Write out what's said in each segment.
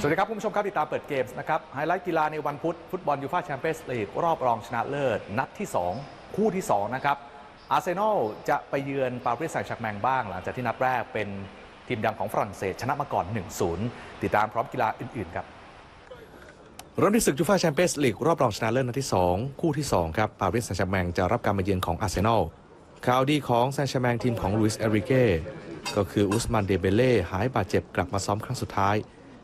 สวัสดีครับคุณผู้ชมครับติดตามเปิดเกมส์นะครับไฮไลท์กีฬาในวันพุธฟุตบอลยูฟ่าแชมเปี้ยนส์ลีกรอบรองชนะเลิศ นัดที่ 2 คู่ที่ 2 นะครับอาร์เซนอลจะไปเยือนปารีสแซงต์แชร์แมงบ้าง หลังจากที่นัดแรกเป็นทีมดังของฝรั่งเศสชนะมาก่อน 1-0 ติดตามพร้อมกีฬาอื่น ๆ ครับเริ่มที่ศึกยูฟ่าแชมเปี้ยนส์ลีกรอบรองชนะเลิศนัดที่ 2 คู่ที่ 2 ครับปารีสแซงต์แชร์แมงจะรับการมาเยือนของอาร์เซนอลข่าวดีของแซงต์แชร์แมงทีมของลุยส์เอริเก้ก็คืออุสมันเดเบเล่หายบาดเจ็บกลับมาซ้อมครั้งสุดท้าย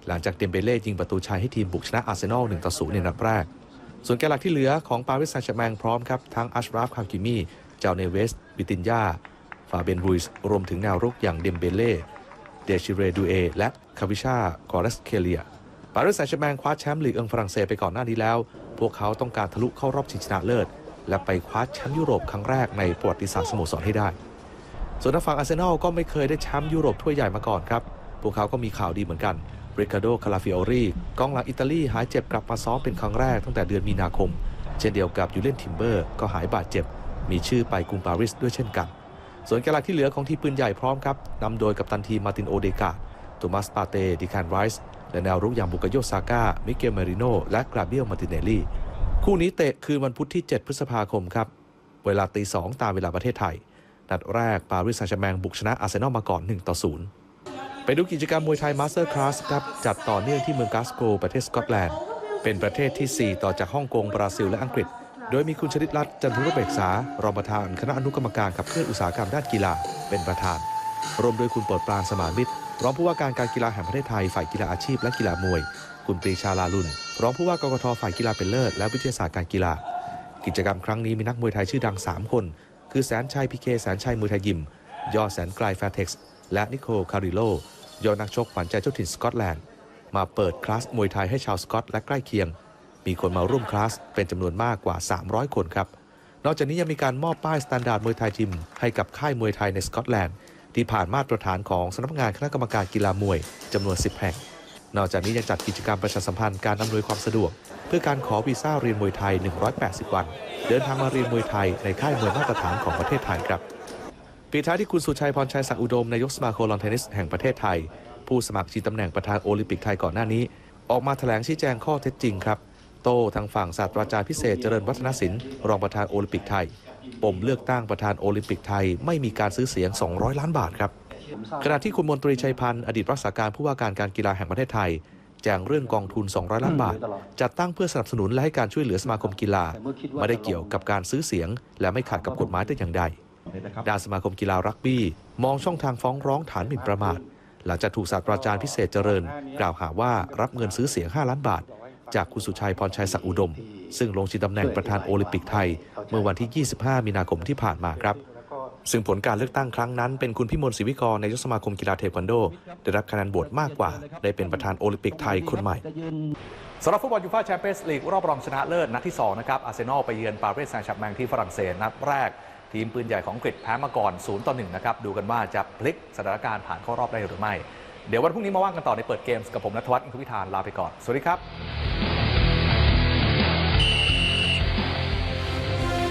หลังจากเดมเบเล่ยิงประตูชัยให้ทีมบุกชนะอาร์เซนอล1ต่อ0ในนัดแรก ส่วนแกนหลักที่เหลือของปารีสแซงต์แชร์แมงพร้อมครับ ทั้งอัชราฟคากิมีเจ้าเนเวสบิตินยาฟาเบนรุยส์รวมถึงแนวรุกอย่างเดมเบเล่เดชิเรดูเอและคาวิชากอร์เรสเคเลียปารีสแซงต์แชร์แมงคว้าแชมป์ลีกเอิงฝรั่งเศสไปก่อนหน้านี้แล้ว พวกเขาต้องการทะลุเข้ารอบชิงชนะเลิศ และไปคว้าแชมป์ยุโรปครั้งแรกในประวัติศาสตร์สโมสรให้ได้ ส่วนทางฝั่งอาร์เซนอลก็ไม่เคยได้แชมป์ยุโรปถ้วยใหญ่มาก่อนครับ พวกเขาก็มีข่าวดีเหมือนกัน ริคาโด คาลาฟิโอรีกองหลังอิตาลีหายเจ็บกลับมาซ้อมเป็นครั้งแรกตั้งแต่เดือนมีนาคม เช่นเดียวกับยูเลนทิมเบอร์ก็หายบาดเจ็บ มีชื่อไปกรุงปารีสด้วยเช่นกัน ส่วนแกนหลักที่เหลือของทีมปืนใหญ่พร้อมครับนำโดยกัปตันทีมมาตินโอเดกาโทมัสปาเตดิคานไรส์และแนวรุกอย่างบุกโยซาก้ามิเกลเมริโนและกราเบียลมาร์ติเนลลี่คู่นี้เตะคืนวันพุธที่ 7 พฤษภาคมครับเวลาตีสองตามเวลาประเทศไทยนัดแรกปารีสแซงต์แชร์แมงบุกชนะอาร์เซนอลมาก่อน1ต่อ0 ไปดูกิจกรรมมวยไทยมาสเตอร์คลาสครับ จัดต่อเนื่องที่เมืองกาสโกว์ประเทศสกอตแลนด์ เป็นประเทศที่ 4 ต่อจากฮ่องกง บราซิล และอังกฤษ โดยมีคุณชลิตรัตน์จันทุรเบกษารองประธานคณะอนุกรรมการขับเคลื่อนอุตสาหกรรมด้านกีฬา เป็นประธาน รวมโดยคุณโปรดปรานสมานมิตร รองผู้ว่าการการกีฬาแห่งประเทศไทยฝ่ายกีฬาอาชีพและกีฬามวย คุณปรีชาลาลุนรองผู้ว่ากกทฝ่ายกีฬาเป็นเลิศและวิทยาศาสตร์การกีฬา กิจกรรมครั้งนี้มีนักมวยไทยชื่อดัง 3 คน คือแสนชัยพีเคแสนชัยมวยไทยยิม ยอดแสนไกลแฟร์เท็กซ์ และนิโคลคาริโลยอดนักชกขวัญใจเจ้าถิ่นสกอตแลนด์ มาเปิดคลาสมวยไทยให้ชาวสกอตและใกล้เคียง มีคนมาร่วมคลาสเป็นจำนวนมากกว่า 300 คนครับ นอกจากนี้ยังมีการมอบป้ายสแตนดาร์ดมวยไทยจิม ให้กับค่ายมวยไทยในสกอตแลนด์ ที่ผ่านมาตรฐานของสำนักงานคณะกรรมการกีฬามวยจำนวน 10 แห่ง นอกจากนี้ยังจัดกิจกรรมประชาสัมพันธ์การอำนวยความสะดวก เพื่อการขอวีซ่าเรียนมวยไทย 180 วัน เดินทางมาเรียนมวยไทยในค่ายมวยมาตรฐานของประเทศไทยครับ ปีท้ายที่คุณสุชัยพรชัยศักดิ์อุดมนายกสมาคมลอนเทนนิสแห่งประเทศไทย ผู้สมัครชิงตำแหน่งประธานโอลิมปิกไทยก่อนหน้านี้ ออกมาแถลงชี้แจงข้อเท็จจริงครับ โต้ทางฝั่งศาสตราจารย์พิเศษเจริญวัฒนศิลป์รองประธานโอลิมปิกไทยปมเลือกตั้งประธานโอลิมปิกไทยไม่มีการซื้อเสียง 200 ล้านบาทครับขณะที่คุณมนตรีชัยพันธ์อดีตรักษาการผู้ว่าการการกีฬาแห่งประเทศไทยแจ้งเรื่องกองทุน 200 ล้านบาท จัดตั้งเพื่อสนับสนุนและให้การช่วยเหลือสมาคมกีฬา ไม่ได้เกี่ยวกับการซื้อเสียง และไม่ขัดกับกฎหมายแต่อย่างใด ด้านสมาคมกีฬารักบี้ มองช่องทางฟ้องร้องฐานหมิ่นประมาท หลังจากถูกศาสตราจารย์พิเศษเจริญ กล่าวหาว่ารับเงินซื้อเสียง 5 ล้านบาท จากคุณสุชัยพรชัยศักดิ์อุดม ซึ่งลงชิงตำแหน่งประธานโอลิมปิกไทย เมื่อวันที่ 25 มีนาคมที่ผ่านมาครับ ซึ่งผลการเลือกตั้งครั้งนั้น เป็นคุณพิมลศรีวิกรนายกสมาคมกีฬาเทควันโด ได้รับคะแนนโหวตมากกว่า ได้เป็นประธานโอลิมปิกไทยคนใหม่สำหรับฟุตบอลยูฟ่าแชมเปี้ยนส์ลีกรอบรองชนะเลิศนัดที่2นะครับอาร์เซนอลไปเยือนปารีสแซงต์แชร์กแมงที่ฝรั่งเศสนัดแรก ทีมปืนใหญ่ของกฤษแพ้มาก่อน0ต่อ1นะครับ ดูกันว่าจะพลิกสถานการณ์ผ่านเข้ารอบได้หรือไม่ เดี๋ยววันพรุ่งนี้มาว่างกันต่อในเปิดเกมส์กับผมนัทวัฒน์อินทวิธานลาไปก่อน สวัสดีครับ